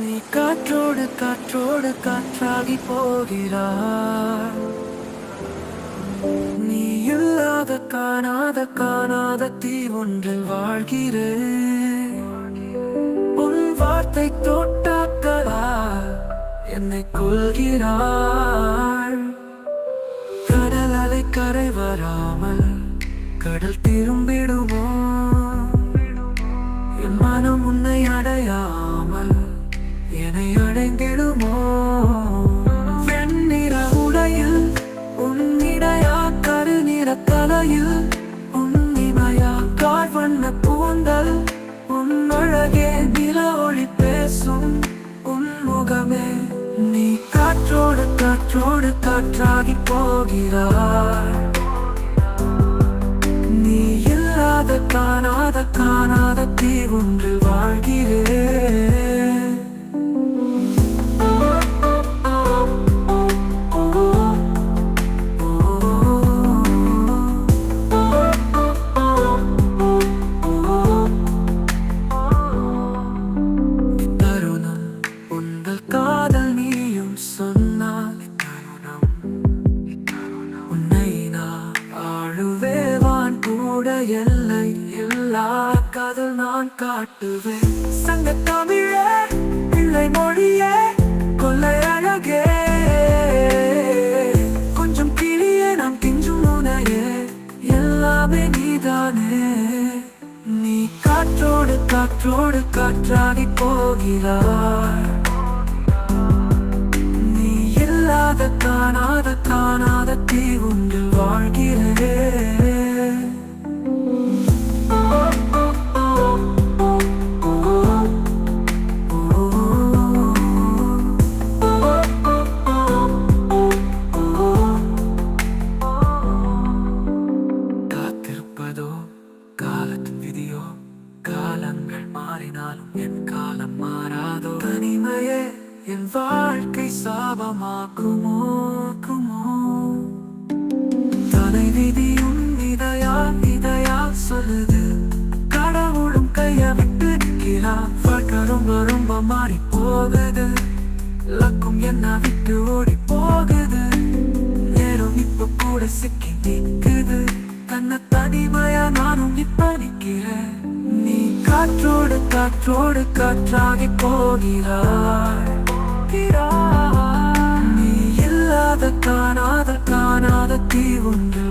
நீ காற்றோடு காற்றோடு காற்றாகி போகிறாய். நீ இல்லாத காணாத காணாத தீ ஒன்றில் வாழ்கிறேன். உன் வார்த்தை தோட்டாக்களா என்னை கொள்கிறாள் கடல் அலை கரை வராமல் கடல் திரும்பிடும் அடைந்திடுமோ? வெண்ணிற உடையில் உன்னிடையா கருநிற தலையில் உன்னிமையா கார்வண்ண பூந்தல் உன்னழகே நில ஒளி பேசும் உன்முகமே நீ காற்றோடு காற்றோடு காற்றாகி போகிறாய். நீ இல்லாத காணாத காணாத தீ ஒன்று கூட எல்லை எல்லா காதல் நான் காட்டுவேன். சங்க தமிழே பிள்ளை மொழியே கொள்ளை அழகே. கொஞ்சம் கிளியே நான் கிஞ்சும் உனையே எல்லாமே நீதானே. நீ காற்றோடு காற்றோடு காற்றாகி போகிறாய். நீ இல்லாத காணாத காணாத தீ உண்டு மாறினாலும் என் காலம் மாறாதோ? தனிமையே என் வாழ்க்கை சாபமாக்குமோ குமோ தலை விதியும் இதயா இதயா சொல்லுது. கடவுளும் கைய விட்டு நிற்கிறா. வாழ்க்கை ரொம்ப ரொம்ப மாறி போகுது லக்கும் என்ன விட்டு ஓடி போகுது நேரம் இப்ப கூட சிக்கி நிற்குது. தன்னை தனிமையா நானும் இப்ப நிற்கிறேன் காற்றோடு காற்றோடு காற்றாகி போகிறாய். நீ இல்லாத காணாத காணாத தீ ஒன்று